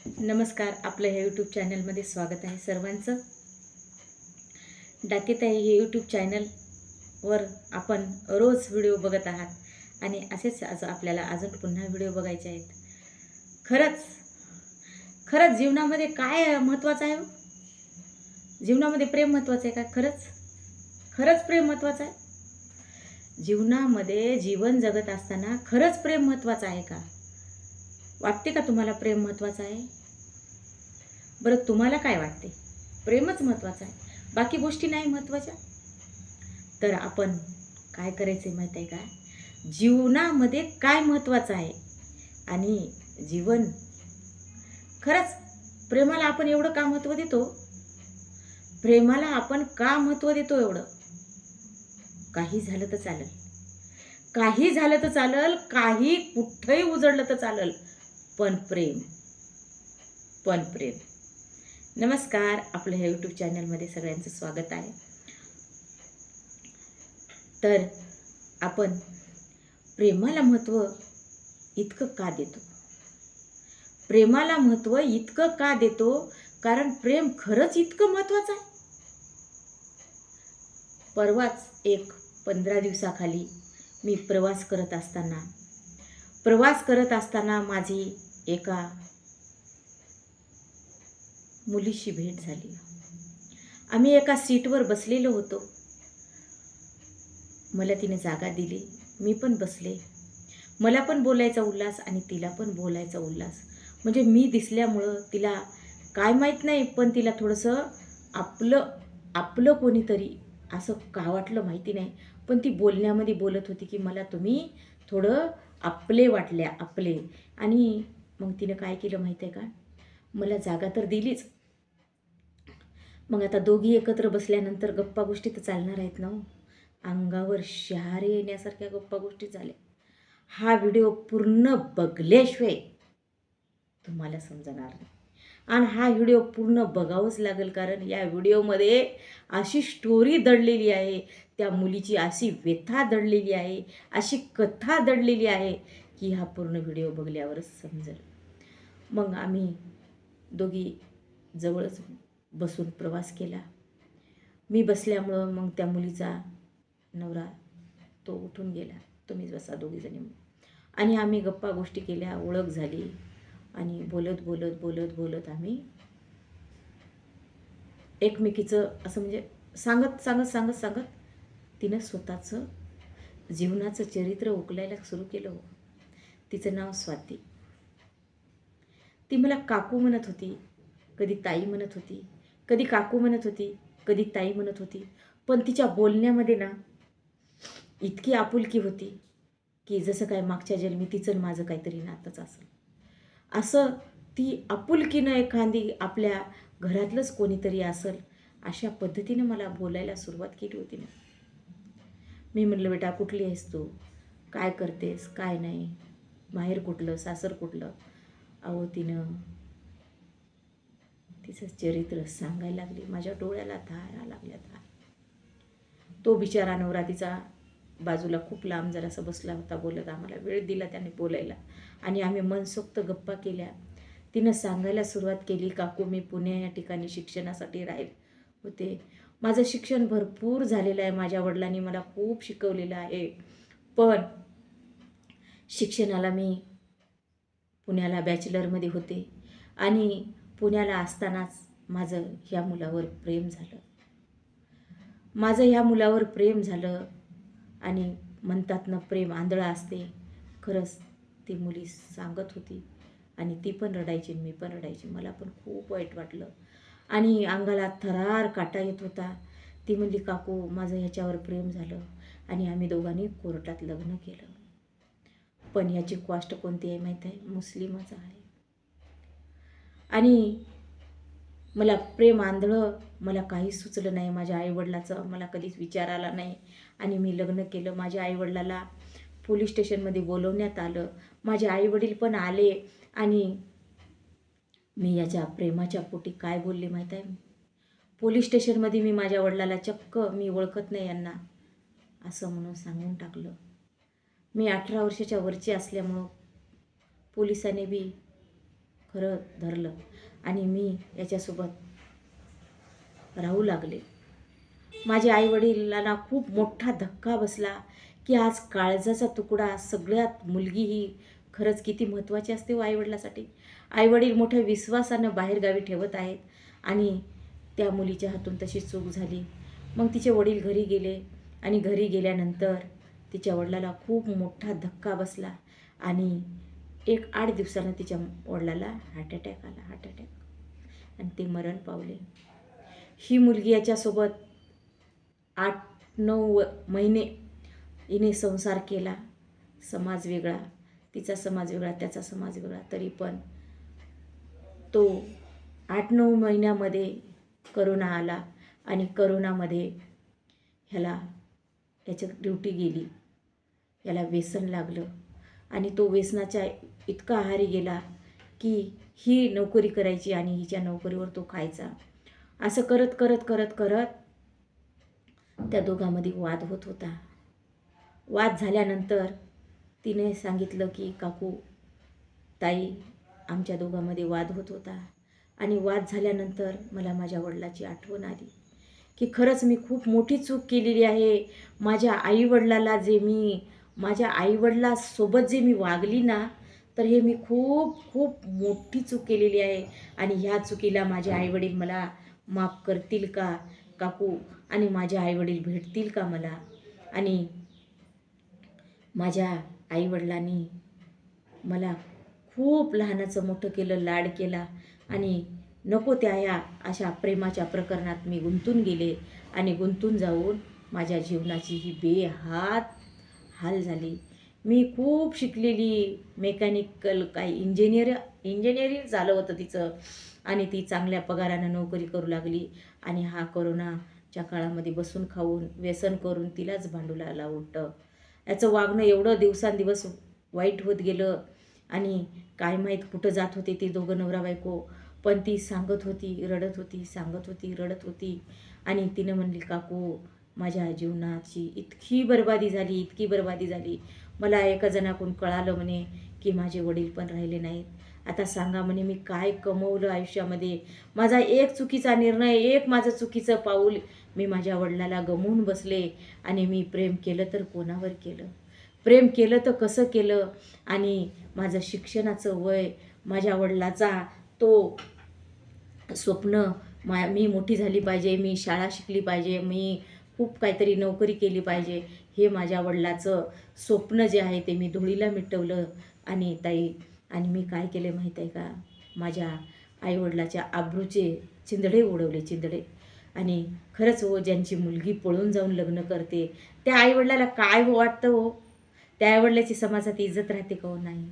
नमस्कार आपलं ह्या यूट्यूब चॅनलमध्ये स्वागत आहे सर्वांचं. डाकेताई हे यूट्यूब चॅनलवर आपण रोज व्हिडिओ बघत आहात आणि असेच आज आपल्याला अजून पुन्हा व्हिडिओ बघायचे आहेत. खरंच खरंच जीवनामध्ये काय महत्त्वाचं आहे हो? जीवनामध्ये प्रेम महत्त्वाचं आहे का? खरंच खरंच प्रेम महत्त्वाचं आहे? जीवनामध्ये जीवन जगत असताना खरंच प्रेम महत्त्वाचं आहे का? वाटते का तुम्हाला प्रेम महत्त्वाचं आहे? बरं तुम्हाला काय वाटते? प्रेमच महत्त्वाचं आहे. बाकी गोष्टी नाही महत्त्वाच्या तर आपण काय करायचं आहे माहीत आहे का? जीवनामध्ये काय महत्त्वाचं आहे? आणि जीवन खरंच प्रेमाला आपण एवढं का महत्त्व देतो? प्रेमाला आपण का महत्त्व देतो एवढं? काही झालं तर चालेल. काही झालं तर चालेल काही कुठंही उजळलं तर चालेल. पण प्रेम. पण प्रेम. नमस्कार आपलं ह्या यूट्यूब चॅनलमध्ये सगळ्यांचं स्वागत आहे. तर आपण प्रेमाला महत्त्व इतकं का देतो? प्रेमाला महत्त्व इतकं का देतो? कारण प्रेम खरंच इतकं महत्त्वाचं आहे. परवाच एक पंधरा दिवसाखाली मी प्रवास करत असताना प्रवास करत असताना माझी एका मुलीशी भेट झाली. आम्ही एका सीटवर बसलेलो होतो. मला तिने जागा दिली. मी पण बसले. मला पण बोलायचा उल्हास आणि तिला पण बोलायचा उल्हास. म्हणजे मी दिसल्यामुळं तिला काय माहीत नाही पण तिला थोडंसं आपलं आपलं कोणीतरी असं का वाटलं माहिती नाही. पण ती बोलण्यामध्ये बोलत होती की मला तुम्ही थोडं आपले वाटल्या आपले. आणि मग तिनं काय केलं माहीत आहे का? मला जागा तर दिलीच. मग आता दोघी एकत्र बसल्यानंतर गप्पा गोष्टी तर चालणार आहेत ना हो. अंगावर शहारे येण्यासारख्या गप्पा गोष्टी झाल्या. हा व्हिडिओ पूर्ण बघल्याशिवाय तुम्हाला समजणार नाही. आणि हा व्हिडिओ पूर्ण बघावंच लागेल कारण या व्हिडिओमध्ये अशी स्टोरी दडलेली आहे. त्या मुलीची अशी व्यथा दडलेली आहे. अशी कथा दडलेली आहे की हा पूर्ण व्हिडिओ बघल्यावरच समजेल. मग आम्ही दोघी जवळच बसून प्रवास केला. मी बसल्यामुळं मग त्या मुलीचा नवरा तो उठून गेला. तुम्हीच बसा दोघीजणी आणि आम्ही गप्पा गोष्टी केल्या ओळख झाली आणि बोलत बोलत बोलत बोलत आम्ही एकमेकीचं असं म्हणजे सांगत सांगत सांगत सांगत तिनं स्वतःचं जीवनाचं चरित्र उकलायला सुरू केलं. तिचं नाव स्वाती. ती मला काकू म्हणत होती. कधी ताई म्हणत होती. कधी काकू म्हणत होती. कधी ताई म्हणत होती. पण तिच्या बोलण्यामध्ये ना इतकी आपुलकी होती की जसं काय मागच्या जन्मी तिचं माझं काहीतरी नातंच असेल. असं ती आपुलकीनं एखादी आपल्या घरातलंच कोणीतरी असेल अशा पद्धतीनं मला बोलायला सुरुवात केली होती ना. मी म्हटलं बेटा कुठली आहेस तू? काय करतेस? काय नाही? माहेर कुठलं? सासर कुठलं? अहो तिनं तिचं चरित्र सांगायला लागली. माझ्या डोळ्याला धारा लागल्या धार. तो बिचारा नवरा तिचा बाजूला खूप लांब जरासा बसला होता बोलत आम्हाला वेळ दिला त्याने बोलायला. आणि आम्ही मनसोक्त गप्पा केल्या. तिनं सांगायला सुरुवात केली काकू मी पुणे या ठिकाणी शिक्षणासाठी राहील. होते. माझं शिक्षण भरपूर झालेलं आहे. माझ्या वडिलांनी मला खूप शिकवलेलं आहे. पण शिक्षणाला मी पुण्याला बॅचलरमध्ये होते. आणि पुण्याला असतानाच माझं ह्या मुलावर प्रेम झालं. माझं ह्या मुलावर प्रेम झालं आणि म्हणतात ना प्रेम आंधळं असते. खरंच ती मुली सांगत होती. आणि ती पण रडायची मी पण रडायची. मला पण खूप वाईट वाटलं. आणि अंगाला थरार काटा येत होता. ती म्हणली काकू माझं ह्याच्यावर प्रेम झालं आणि आम्ही दोघांनी कोर्टात लग्न केलं. पण ह्याची कॉस्ट कोणती आहे माहीत आहे? मुस्लिमच आहे. आणि मला प्रेम आंधळं मला काही सुचलं नाही माझ्या आईवडिलाचं मला कधीच विचार आला नाही. आणि मी लग्न केलं माझ्या आईवडिलाला पोलीस स्टेशनमध्ये बोलवण्यात आलं. माझे आईवडील पण आले आणि मी याच्या प्रेमाच्या पोटी काय बोलले माहीत आहे? पोलीस स्टेशनमध्ये मी माझ्या वडिलाला चक्क मी ओळखत नाही यांना असं म्हणून सांगून टाकलं. मी अठरा वर्षाच्या वरची असल्यामुळं पोलिसाने बी खरं धरलं आणि मी याच्यासोबत राहू लागले. माझ्या आईवडिलांना खूप मोठा धक्का बसला की आज काळजाचा तुकडा सगळ्यात मुलगी ही खरंच किती महत्त्वाची असते व आईवडिलासाठी. आईवडील मोठ्या विश्वासानं बाहेरगावी ठेवत आहेत आणि त्या मुलीच्या हातून तशी चूक झाली. मग तिचे वडील घरी गेले आणि घरी गेल्यानंतर तिच्या वडिलाला खूप मोठा धक्का बसला आणि एक आठ दिवसानं तिच्या वडिलाला हार्ट अटॅक आला हार्ट अटॅक. आणि ते मरण पावले. ही मुलगी याच्यासोबत आठ नऊ व- महिने हिने संसार केला. समाज वेगळा तिचा समाज वेगळा त्याचा समाज वेगळा. तरी पण तो आठ नऊ महिन्यामध्ये करोना आला आणि करोनामध्ये ह्याला याच्या ड्युटी गेली. याला व्यसन लागलं. आणि तो व्यसनाच्या इतका आहारी गेला की ही नोकरी करायची आणि हिच्या नोकरीवर तो खायचा. असं करत करत करत करत त्या दोघांमध्ये वाद होत होता. वाद झाल्यानंतर तिने सांगितलं की काकू ताई आमच्या दोघांमध्ये वाद होत होता. आणि वाद झाल्यानंतर मला माझ्या वडिलाची आठवण आली की खरंच मी खूप मोठी चूक केलेली आहे. माझ्या आईवडिलाला जे मी माझ्या आईवडिलासोबत जे मी वागली ना तर हे मी खूप खूप मोठी चूक केलेली आहे. आणि ह्या चुकीला माझे आईवडील मला माफ करतील का? काकू आणि माझे आईवडील भेटतील का मला? आणि माझ्या आईवडिलांनी मला खूप लहानाचं मोठं केलं लाड केला. आणि नको त्या ह्या अशा प्रेमाच्या प्रकरणात मी गुंतून गेले. आणि गुंतून जाऊन माझ्या जीवनाची ही बेहात हाल झाली. मी खूप शिकलेली मेकॅनिकल काही इंजिनियर इंजिनिअरिंग झालं होतं तिचं. आणि ती चांगल्या पगारानं नोकरी करू लागली. आणि हा करोनाच्या काळामध्ये बसून खाऊन व्यसन करून तिलाच भांडू लागला याचं वागणं एवढं दिवसांदिवस वाईट होत गेलं. आणि काय माहीत कुठं जात होते ती दोघं नवरा बायको. पण ती सांगत होती रडत होती सांगत होती रडत होती. आणि तिनं म्हणली काकू माझ्या जीवनाची इतकी बरबादी झाली इतकी बरबादी झाली. मला एका जणाकडून कळालं म्हणे की माझे वडील पण राहिले नाहीत. आता सांगा म्हणे मी काय कमवलं आयुष्यामध्ये? माझा एक चुकीचा निर्णय एक माझं चुकीचं पाऊल. मी माझ्या वडिलाला गमवून बसले आणि मी प्रेम केलं तर कोणावर केलं? प्रेम केलं तर कसं केलं? आणि माझं शिक्षणाचं वय माझ्या वडिलाचा तो स्वप्न मा मी मोठी झाली पाहिजे मी शाळा शिकली पाहिजे मी खूप काहीतरी नोकरी केली पाहिजे. हे माझ्या वडिलाचं स्वप्न जे आहे ते मी धुळीला मिटवलं. आणि ताई आणि मी काय केले माहीत आहे का? माझ्या आईवडिलाच्या आब्रूचे चिंदडे उडवले चिंदडे. आणि खरंच हो ज्यांची मुलगी पळून जाऊन लग्न करते त्या आईवडिलाला काय हो वाटतं हो? त्या आईवडिलाची समाजात इज्जत राहते का हो? नाही.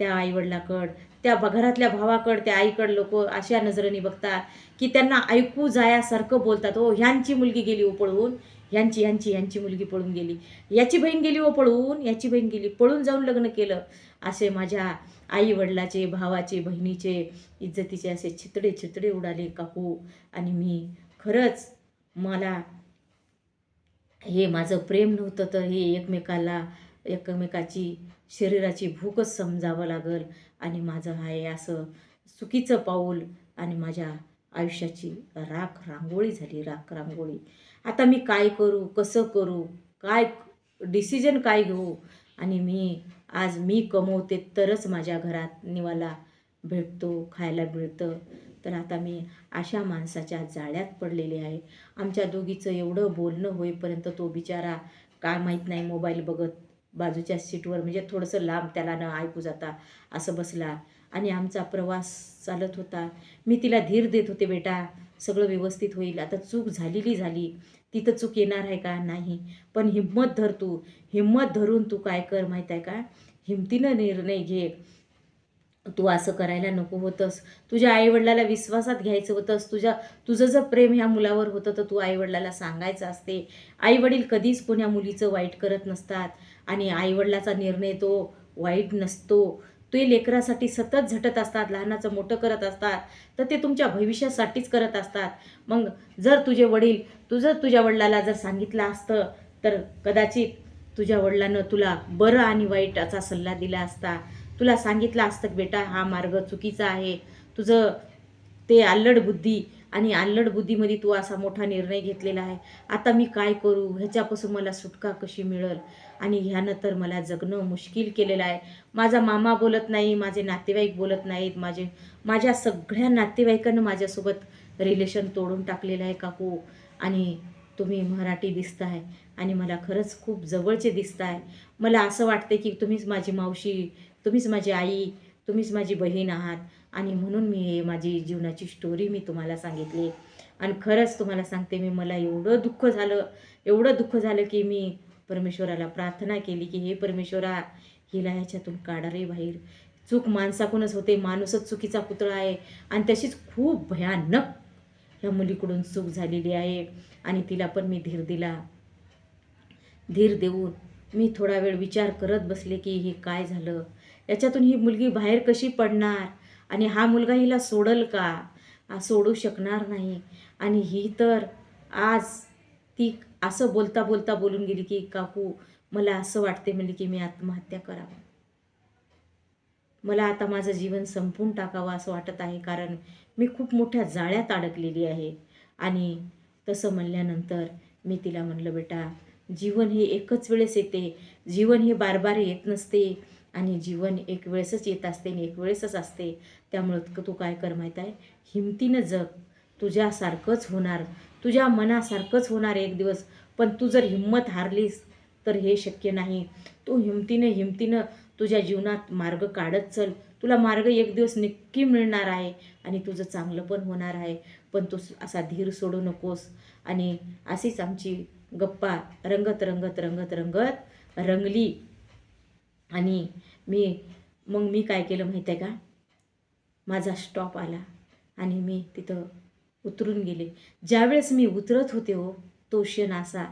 त्या आईवडिलाकड त्या घरातल्या भावाकड त्या आईकड लोक अशा नजरेने बघतात की त्यांना ऐकू जायासारखं बोलतात. हो ह्यांची मुलगी गेली ओ पळून ह्यांची ह्यांची ह्यांची मुलगी पळून गेली. याची बहीण गेली ओ पळून याची बहीण गेली पळून जाऊन लग्न केलं. असे माझ्या आई वडिलाचे भावाचे बहिणीचे इज्जतीचे असे छितडे छितडे उडाले काकू. आणि मी खरंच मला हे माझं प्रेम नव्हतं तर हे एकमेकाला एकमेकाची शरीराची भूकच समजावं लागल आणि माझं आहे असं चुकीचं पाऊल आणि माझ्या आयुष्याची राख रांगोळी झाली राख रांगोळी. आता मी काय करू कसं करू काय डिसिजन काय घेऊ? आणि मी आज मी कमवते तरच माझ्या घरात निवाला भेटतो खायला मिळतं. तर आता मी अशा माणसाच्या जाळ्यात पडलेले आहे. आमच्या दोघीचं एवढं बोलणं होईपर्यंत तो बिचारा काय माहीत नाही मोबाईल बघत बाजूच्या सीटवर म्हणजे थोडंसं लांब त्याला न ऐकू जाता असं बसला. आणि आमचा प्रवास चालत होता. मी तिला धीर देत होते बेटा सगळं व्यवस्थित होईल. आता चूक झालेली झाली. तिथं चूक येणार आहे का? नाही. पण हिंमत धर तू. हिंमत धरून तू काय कर माहीत आहे का? हिमतीनं निर्णय घे. तू असं करायला नको होतंस. तुझ्या आईवडिलाला विश्वासात घ्यायचं होतंस. तुझ्या तुझं जर प्रेम ह्या मुलावर होतं तर तू आईवडिलाला सांगायचं असते. आईवडील कधीच कोण्या मुलीचं वाईट करत नसतात. आणि आईवडिलाचा निर्णय तो वाईट नसतो. ते लेकरासाठी सतत झटत असतात लहानाचं मोठं करत असतात. तर ते तुमच्या भविष्यासाठीच करत असतात. मग जर तुझे वडील तुझं तुझ्या वडिलाला जर सांगितलं असतं तर कदाचित तुझ्या वडिलानं तुला बरं आणि वाईट असा सल्ला दिला असता. तुला सांगितलं असतं बेटा हा मार्ग चुकीचा आहे. तुझं ते अल्लड बुद्धी आणि अल्लड बुद्धीमध्ये तू असा मोठा निर्णय घेतलेला आहे. आता मी काय करू? ह्याच्यापासून मला सुटका कशी मिळेल? आणि ह्यानं तर मला जगणं मुश्किल केलेलं आहे. माझा मामा बोलत नाही माझे नातेवाईक बोलत नाहीत माझे माझ्या सगळ्या नातेवाईकांना माझ्यासोबत रिलेशन तोडून टाकलेलं आहे काकू. आणि तुम्ही मराठी दिसताय आणि मला खरंच खूप जवळचे दिसताय. मला असं वाटते की तुम्हीच माझी मावशी तुम्हीच माझी आई तुम्हीच माझी बहीण आहात आणि म्हणून मी हे माझी जीवनाची स्टोरी मी तुम्हाला सांगितली. आणि खरंच तुम्हाला सांगते मी मला एवढं दुःख झालं एवढं दुःख झालं की मी परमेश्वराला प्रार्थना केली की हे परमेश्वरा हिला ह्याच्यातून काढा रे बाहेर. चूक माणसाकडूनच होते माणूसच चुकीचा पुतळा आहे आणि तशीच खूप भयानक ह्या मुलीकडून चूक झालेली आहे आणि तिला पण मी धीर दिला. धीर देऊन मी थोडा वेळ विचार करत बसले की हे काय झालं? याच्यातून ही मुलगी बाहेर कशी पडणार? आणि हा मुलगा हिला सोडल का? सोडू शकणार नाही. आणि ही तर आज ती असं बोलता बोलता बोलून गेली की काकू मला असं वाटते म्हणजे की मी आत्महत्या करावं. मला आता माझं जीवन संपून टाकावं असं वाटत आहे कारण मी खूप मोठ्या जाळ्यात अडकलेली आहे. आणि तसं म्हणल्यानंतर मी तिला म्हणलं बेटा जीवन हे एकच वेळेस येते. जीवन हे बार बार येत नसते. आणि जीवन एक वेळेसच येत असते आणि एक वेळेसच असते. त्यामुळं तू काय कर माहीत आहे? हिमतीनं जग. तुझ्यासारखंच होणार. तुझ्या मनासारखंच होणार एक दिवस. पण तू जर हिंमत हारलीस तर हे शक्य नाही. तू हिमतीनं हिमतीनं तुझ्या जीवनात मार्ग काढत चल. तुला मार्ग एक दिवस नक्की मिळणार आहे आणि तुझं चांगलं पण होणार आहे. पण तू असा धीर सोडू नकोस. आणि अशीच आमची गप्पा रंगत रंगत रंगत रंगत रंगली. आणि मी मग मी काय केलं माहीत आहे का? माझा स्टॉप आला आणि मी तिथं उतरून गेले. ज्यावेळेस मी उतरत होते हो तो क्षण असा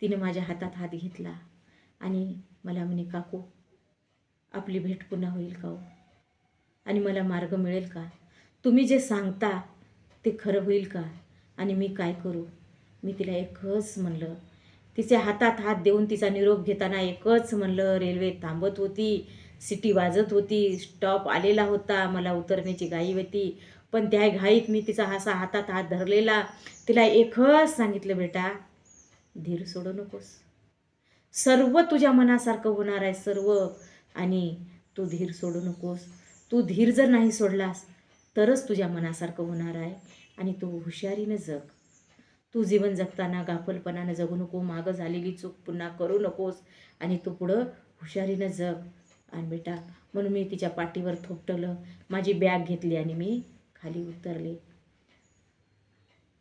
तिने माझ्या हातात हात घेतला आणि मला म्हणे काकू आपली भेट पुन्हा होईल का हो? आणि मला मार्ग मिळेल का? तुम्ही जे सांगता ते खरं होईल का? आणि मी काय करू? मी तिला एकच म्हणलं तिच्या हातात हात देऊन तिचा निरोप घेताना एकच म्हणलं रेल्वे थांबत होती सिटी वाजत होती स्टॉप आलेला होता मला उतरण्याची घाई होती. पण त्या घाईत मी तिचा असा हातात हात धरलेला. तिला एकच सांगितलं बेटा धीर सोडू नकोस. सर्व तुझ्या मनासारखं होणार आहे सर्व. आणि तू धीर सोडू नकोस. तू धीर जर नाही सोडलास तरच तुझ्या मनासारखं होणार आहे. आणि तू हुशारीनं जग. तू जीवन जगताना गाफलपणानं जगू नको मागं झालेली चूक पुन्हा करू नकोस आणि तू पुढं हुशारीनं जग. आणि बेटा म्हणून मी तिच्या पाठीवर थोपटलं माझी बॅग घेतली आणि मी खाली उतरले.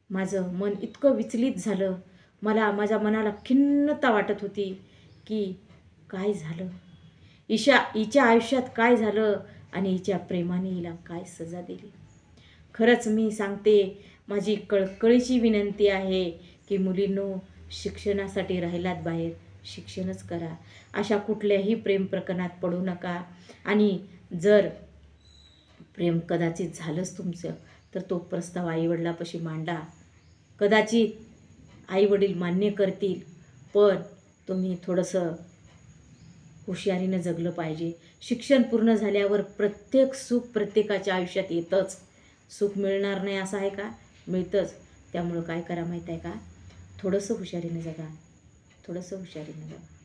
माझं मन इतकं विचलित झालं मला माझ्या मनाला खिन्नता वाटत होती की काय झालं? ईशा हिच्या आयुष्यात काय झालं आणि हिच्या प्रेमाने हिला काय सजा दिली? खरंच मी सांगते माझी कळकळीची विनंती आहे की मुलींनो शिक्षणासाठी राहिलात बाहेर. शिक्षणच करा. अशा कुठल्याही प्रेम प्रकरणात पडू नका. आणि जर प्रेम कदाचित झालंच तुमचं तर तो प्रस्ताव आईवडिलापाशी मांडा. कदाचित आईवडील मान्य करतील पण तुम्ही थोडंसं हुशारीनं जगलं पाहिजे. शिक्षण पूर्ण झाल्यावर प्रत्येक सुख प्रत्येकाच्या आयुष्यात येतंच. सुख मिळणार नाही असं आहे का? मिळतंच. त्यामुळं काय करा माहीत आहे का? थोडंसं हुशारीनं जगा. थोडंसं हुशारीनं जगा.